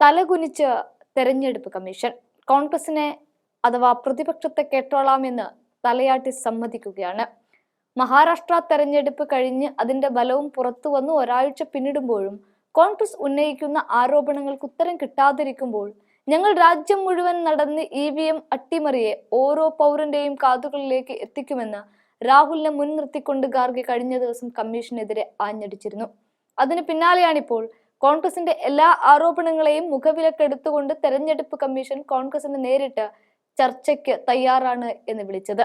തലകുനിച്ച് തെരഞ്ഞെടുപ്പ് കമ്മീഷൻ. കോൺഗ്രസിനെ അഥവാ പ്രതിപക്ഷത്തെ കേട്ടോളാമെന്ന് തലയാട്ടി സമ്മതിക്കുകയാണ്. മഹാരാഷ്ട്ര തെരഞ്ഞെടുപ്പ് കഴിഞ്ഞ് അതിന്റെ ബലവും പുറത്തു വന്നു ഒരാഴ്ച പിന്നിടുമ്പോഴും കോൺഗ്രസ് ഉന്നയിക്കുന്ന ആരോപണങ്ങൾക്ക് ഉത്തരം കിട്ടാതിരിക്കുമ്പോൾ ഞങ്ങൾ രാജ്യം മുഴുവൻ നടന്ന് ഇ വി എം അട്ടിമറിയെ ഓരോ പൗരന്റെയും കാതുകളിലേക്ക് എത്തിക്കുമെന്ന് രാഹുലിനെ മുൻനിർത്തിക്കൊണ്ട് ഗാർഗെ കഴിഞ്ഞ ദിവസം കമ്മീഷനെതിരെ ആഞ്ഞടിച്ചിരുന്നു. അതിന് പിന്നാലെയാണിപ്പോൾ കോൺഗ്രസിന്റെ എല്ലാ ആരോപണങ്ങളെയും മുഖവിലക്കെടുത്തുകൊണ്ട് തെരഞ്ഞെടുപ്പ് കമ്മീഷൻ കോൺഗ്രസിന് നേരിട്ട് ചർച്ചയ്ക്ക് തയ്യാറാണ് എന്ന് വിളിച്ചത്.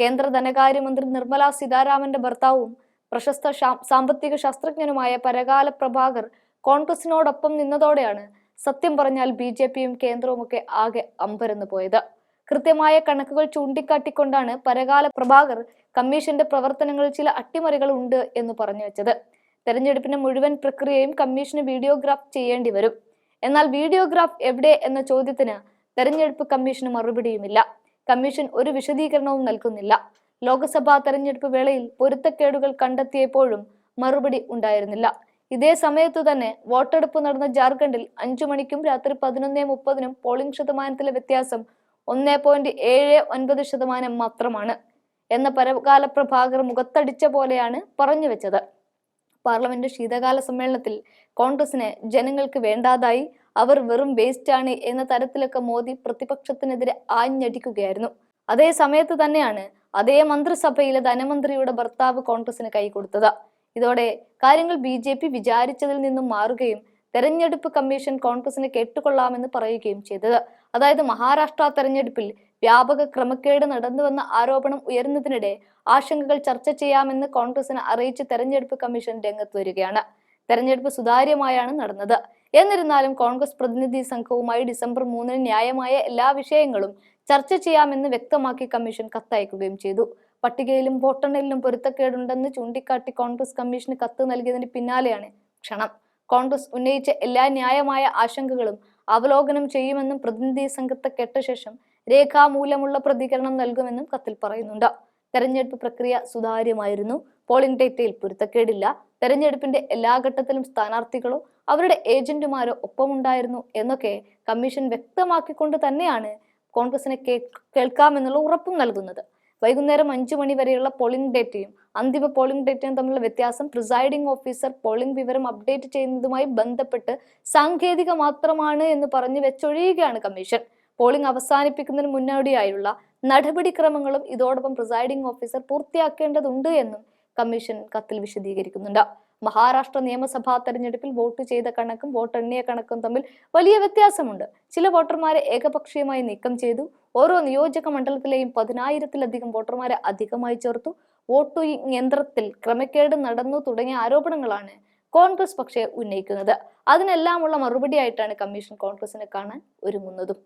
കേന്ദ്ര ധനകാര്യമന്ത്രി നിർമ്മല സീതാരാമന്റെ ഭർത്താവും പ്രശസ്ത സാമ്പത്തിക ശാസ്ത്രജ്ഞനുമായ പരകാല പ്രഭാകർ കോൺഗ്രസിനോടൊപ്പം നിന്നതോടെയാണ് സത്യം പറഞ്ഞാൽ ബി ജെ പിയും കേന്ദ്രവുമൊക്കെ ആകെ അമ്പരന്നു പോയത്. കൃത്യമായ കണക്കുകൾ ചൂണ്ടിക്കാട്ടിക്കൊണ്ടാണ് പരകാല പ്രഭാകർ കമ്മീഷന്റെ പ്രവർത്തനങ്ങളിൽ ചില അട്ടിമറികൾ ഉണ്ട് എന്ന് പറഞ്ഞു വെച്ചത്. തെരഞ്ഞെടുപ്പിന്റെ മുഴുവൻ പ്രക്രിയയും കമ്മീഷന് വീഡിയോഗ്രാഫ് ചെയ്യേണ്ടി വരും. എന്നാൽ വീഡിയോഗ്രാഫ് എവിടെ എന്ന ചോദ്യത്തിന് തെരഞ്ഞെടുപ്പ് കമ്മീഷന് മറുപടിയുമില്ല. കമ്മീഷൻ ഒരു വിശദീകരണവും നൽകുന്നില്ല. ലോക്സഭാ തെരഞ്ഞെടുപ്പ് വേളയിൽ പൊരുത്തക്കേടുകൾ കണ്ടെത്തിയപ്പോഴും മറുപടി ഉണ്ടായിരുന്നില്ല. ഇതേ സമയത്തു തന്നെ വോട്ടെടുപ്പ് നടന്ന ജാർഖണ്ഡിൽ അഞ്ചു മണിക്കും രാത്രി പതിനൊന്നേ മുപ്പതിനും പോളിംഗ് ശതമാനത്തിലെ വ്യത്യാസം ഒന്നേ പോയിന്റ് ഏഴ് ഒൻപത് ശതമാനം മാത്രമാണ്. എന്ന പരകാല പ്രഭാകർ മുഖത്തടിച്ച പോലെയാണ് പറഞ്ഞു വെച്ചത്. പാർലമെന്റ് ശീതകാല സമ്മേളനത്തിൽ കോൺഗ്രസിനെ ജനങ്ങൾക്ക് വേണ്ടാതായി അവർ വെറും വേസ്റ്റ് ആണ് എന്ന തരത്തിലൊക്കെ മോദി പ്രതിപക്ഷത്തിനെതിരെ ആഞ്ഞടിക്കുകയായിരുന്നു. അതേ സമയത്ത് തന്നെയാണ് അതേ മന്ത്രിസഭയിലെ ധനമന്ത്രിയുടെ ഭർത്താവ് കോൺഗ്രസിന് കൈകൊടുത്തത് ഇതോടെ കാര്യങ്ങൾ ബി ജെ പി വിചാരിച്ചതിൽ നിന്നും മാറുകയും തെരഞ്ഞെടുപ്പ് കമ്മീഷൻ കോൺഗ്രസിനെ കേട്ടുകൊള്ളാമെന്ന് പറയുകയും ചെയ്തത്. അതായത് മഹാരാഷ്ട്ര തെരഞ്ഞെടുപ്പിൽ വ്യാപക ക്രമക്കേട് നടന്നുവെന്ന ആരോപണം ഉയർന്നതിനിടെ ആശങ്കകൾ ചർച്ച ചെയ്യാമെന്ന് കോൺഗ്രസിനെ അറിയിച്ച് തെരഞ്ഞെടുപ്പ് കമ്മീഷൻ രംഗത്ത് വരികയാണ്. തെരഞ്ഞെടുപ്പ് സുതാര്യമായാണ് നടന്നത്. എന്നിരുന്നാലും കോൺഗ്രസ് പ്രതിനിധി സംഘവുമായി ഡിസംബർ മൂന്നിന് ന്യായമായ എല്ലാ വിഷയങ്ങളും ചർച്ച ചെയ്യാമെന്ന് വ്യക്തമാക്കി കമ്മീഷൻ കത്തയക്കുകയും ചെയ്തു. പട്ടികയിലും വോട്ടെണ്ണലിലും പൊരുത്തക്കേടുണ്ടെന്ന് ചൂണ്ടിക്കാട്ടി കോൺഗ്രസ് കമ്മീഷന് കത്ത് നൽകിയതിന് പിന്നാലെയാണ് ക്ഷണം. കോൺഗ്രസ് ഉന്നയിച്ച എല്ലാ ന്യായമായ ആശങ്കകളും അവലോകനം ചെയ്യുമെന്നും പ്രതിനിധി സംഘത്തെ കേട്ട ശേഷം രേഖാമൂലമുള്ള പ്രതികരണം നൽകുമെന്നും കത്തിൽ പറയുന്നുണ്ട്. തെരഞ്ഞെടുപ്പ് പ്രക്രിയ സുതാര്യമായിരുന്നു. പോളിംഗ് ഡേറ്റയിൽ പൊരുത്തക്കേടില്ല. തെരഞ്ഞെടുപ്പിന്റെ എല്ലാ ഘട്ടത്തിലും സ്ഥാനാർത്ഥികളോ അവരുടെ ഏജന്റുമാരോ ഒപ്പമുണ്ടായിരുന്നു എന്നൊക്കെ കമ്മീഷൻ വ്യക്തമാക്കിക്കൊണ്ട് തന്നെയാണ് കോൺഗ്രസിനെ കേൾക്കാമെന്നുള്ള ഉറപ്പും നൽകുന്നത്. വൈകുന്നേരം അഞ്ചു മണി വരെയുള്ള പോളിംഗ് ഡേറ്റയും അന്തിമ പോളിംഗ് ഡേറ്റയും തമ്മിലുള്ള വ്യത്യാസം പ്രിസൈഡിംഗ് ഓഫീസർ പോളിംഗ് വിവരം അപ്ഡേറ്റ് ചെയ്യുന്നതുമായി ബന്ധപ്പെട്ട് സാങ്കേതിക മാത്രമാണ് എന്ന് പറഞ്ഞു വെച്ചൊഴിയുകയാണ് കമ്മീഷൻ പോളിംഗ് അവസാനിപ്പിക്കുന്നതിന് മുന്നോടിയായുള്ള നടപടിക്രമങ്ങളും ഇതോടൊപ്പം പ്രിസൈഡിംഗ് ഓഫീസർ പൂർത്തിയാക്കേണ്ടതുണ്ട് എന്നും കമ്മീഷൻ കത്തിൽ വിശദീകരിക്കുന്നുണ്ട്. മഹാരാഷ്ട്ര നിയമസഭാ തെരഞ്ഞെടുപ്പിൽ വോട്ട് ചെയ്ത കണക്കും വോട്ടെണ്ണിയ കണക്കും തമ്മിൽ വലിയ വ്യത്യാസമുണ്ട്. ചില വോട്ടർമാരെ ഏകപക്ഷീയമായി നീക്കം ചെയ്തു ഓരോ നിയോജക മണ്ഡലത്തിലെയും പതിനായിരത്തിലധികം വോട്ടർമാരെ അധികമായി ചേർത്തു. വോട്ടിംഗ് യന്ത്രത്തിൽ ക്രമക്കേട് നടന്നു തുടങ്ങിയ ആരോപണങ്ങളാണ് കോൺഗ്രസ് പക്ഷേ ഉന്നയിക്കുന്നത്. അതിനെല്ലാമുള്ള മറുപടിയായിട്ടാണ് കമ്മീഷൻ കോൺഗ്രസിനെ കാണാൻ ഒരുങ്ങുന്നതും.